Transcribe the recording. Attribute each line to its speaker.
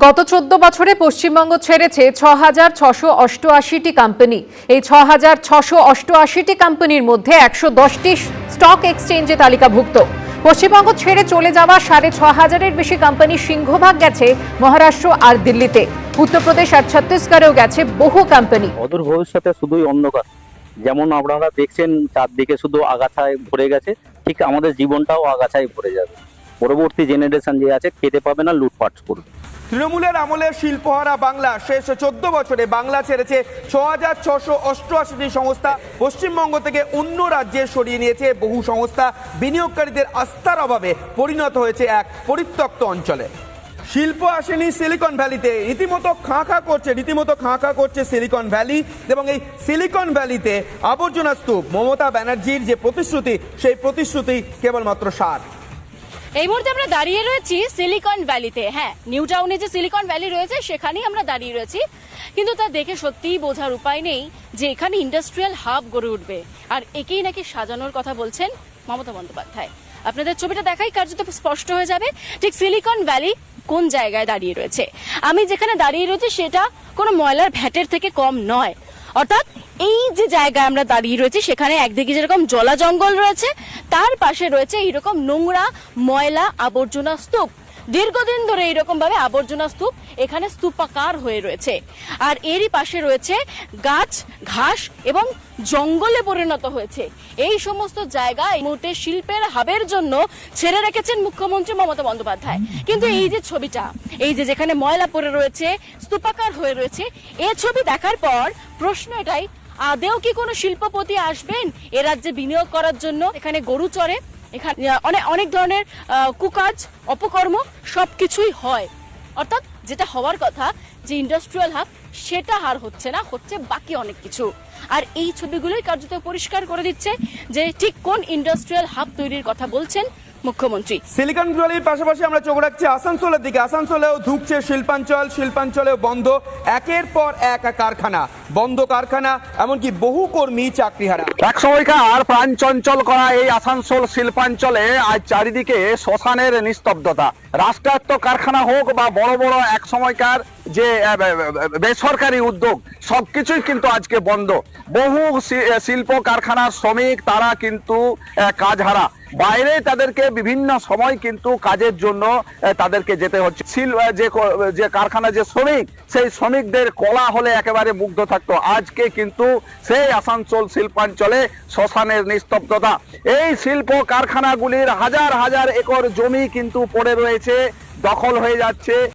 Speaker 1: গত চোদ্দ বছরে পশ্চিমবঙ্গ ছেড়েছে ছ হাজার ছশো অষ্টআশিটি কোম্পানি এই ছ হাজার ছশো অষ্টআশিটি কোম্পানির মধ্যে একশো দশটি স্টক এক্সচেঞ্জে তালিকাভুক্ত। পশ্চিমবঙ্গ ছেড়ে চলে যাওয়া সাড়ে ছ হাজারের বেশি কোম্পানি সিংহভাগ গেছে মহারাষ্ট্র আর দিল্লিতে। উত্তরপ্রদেশ আর ছত্তিশগড়েও গেছে বহু কোম্পানি
Speaker 2: অদূর ভবিষ্যতে শুধুই অন্ধকার। যেমন আপনারা দেখছেন, চারদিকে শুধু আগাছায় ভরে গেছে, ঠিক আমাদের জীবনটাও আগাছায় ভরে যাবে। পরবর্তী জেনারেশন যে আছে, খেতে পাবে না, লুটপাট করবে।
Speaker 3: তৃণমূলের আমলে শিল্পহারা বাংলা। শেষ চোদ্দ বছরে বাংলা ছেড়েছে ছ হাজার ছশো অষ্টআশিটি সংস্থা। পশ্চিমবঙ্গ থেকে অন্য রাজ্যে সরিয়ে নিয়েছে বহু সংস্থা। বিনিয়োগকারীদের আস্থার অভাবে পরিণত হয়েছে এক পরিত্যক্ত অঞ্চলে। শিল্প আসেনি সিলিকন ভ্যালিতে। রীতিমতো খাঁ খাঁ করছে, রীতিমতো খাঁ খাঁ করছে সিলিকন ভ্যালি এবং এই সিলিকন ভ্যালিতে আবর্জনা স্তূপ। মমতা ব্যানার্জির যে প্রতিশ্রুতি, সেই প্রতিশ্রুতি কেবলমাত্র সার।
Speaker 4: এই মুহূর্তে আমরা দাঁড়িয়ে রয়েছি সিলিকন ভ্যালিতে হ্যাঁ নিউ টাউনে যে সিলিকন ভ্যালি রয়েছে, সেখানেই আমরা দাঁড়িয়ে রয়েছি। কিন্তু তা দেখে সত্যিই বোঝার উপায় নেই যে এখানে ইন্ডাস্ট্রিয়াল হাব গড়ে উঠবে। আর একেই নাকি সাজানোর কথা বলছেন মমতা বন্দ্যোপাধ্যায়। আপনাদের ছবিটা দেখাই, কার্যত স্পষ্ট হয়ে যাবে ঠিক সিলিকন ভ্যালি কোন জায়গায় দাঁড়িয়ে রয়েছে। আমি যেখানে দাঁড়িয়ে রয়েছি, সেটা কোনো ময়লার ভ্যাটের থেকে কম নয়। অর্থাৎ এই যে জায়গায় আমরা দাঁড়িয়ে রয়েছি, সেখানে একদিকে যেরকম জলা জঙ্গল রয়েছে, তার পাশে রয়েছে এইরকম নোংরা ময়লা আবর্জনা স্তূপ। দীর্ঘদিন ধরে এইরকম ভাবে আবর্জনা স্তূপ এখানে স্তূপাকার হয়ে রয়েছে। আর এরই পাশে রয়েছে গাছ, ঘাস এবং জঙ্গলে পরিণত হয়েছে। এই সমস্ত জায়গা এই মুহূর্তে শিল্পের হাবের জন্য ছেড়ে রেখেছেন মুখ্যমন্ত্রী মমতা বন্দ্যোপাধ্যায়। কিন্তু এই যে ছবিটা, এই যে যেখানে ময়লা পড়ে রয়েছে, স্তূপাকার হয়ে রয়েছে, এ ছবি দেখার পর প্রশ্ন এটাই, আদেও কি কোনো শিল্পপতি আসবেন? এ রাজ্যে বিনিয়োগ করার জন্য এখানে গরু চড়ে? এখানে অনেক অনেক ধরনের কুকাজ, অপকর্ম সব কিছুই হয়। অর্থাৎ যেটা হওয়ার কথা, যে ইন্ডাস্ট্রিয়াল হাব, সেটা আর হচ্ছে না, হচ্ছে বাকি অনেক কিছু। আর এই ছবিগুলোই কার্যত পরিষ্কার করে দিচ্ছে যে ঠিক কোন ইন্ডাস্ট্রিয়াল হাব তৈরির কথা বলছেন মুখ্যমন্ত্রী।
Speaker 3: সিলিকন ভ্যালির পাশাপাশি আমরা চোখ রাখছি আসানসোলের দিকে। আসানসোলেও ধুঁকছে শিল্পাঞ্চল শিল্পাঞ্চলেও বন্ধ। একের পর এক কারখানা বন্ধ কারখানা এমনকি বহু কর্মী চাকরিহারা
Speaker 5: এক সময়কার প্রাণ চঞ্চল করা এই আসানসোল শিল্পাঞ্চলে আজ চারিদিকে শ্মশানের নিস্তব্ধতা। রাষ্ট্রায়ত্ত কারখানা হোক বা বড় বড় এক সময়কার যে বেসরকারি উদ্যোগ সবকিছুই কিন্তু আজকে বন্ধ। বহু শি- শিল্প কারখানার শ্রমিক তারা কিন্তু কাজ হারা। বাইরে তাদেরকে বিভিন্ন সময় কিন্তু কাজের জন্য তাদেরকে যেতে হচ্ছে। শিল যে যে কারখানা, যে শ্রমিক, সেই শ্রমিকদের কলা হলে একেবারে মুগ্ধ থাকতো। আজকে কিন্তু সেই আসানসোল শিল্পাঞ্চলে শ্মশানের নিস্তব্ধতা। এই শিল্প কারখানাগুলির হাজার হাজার একর জমি কিন্তু পড়ে রয়েছে, দখল হয়ে যাচ্ছে।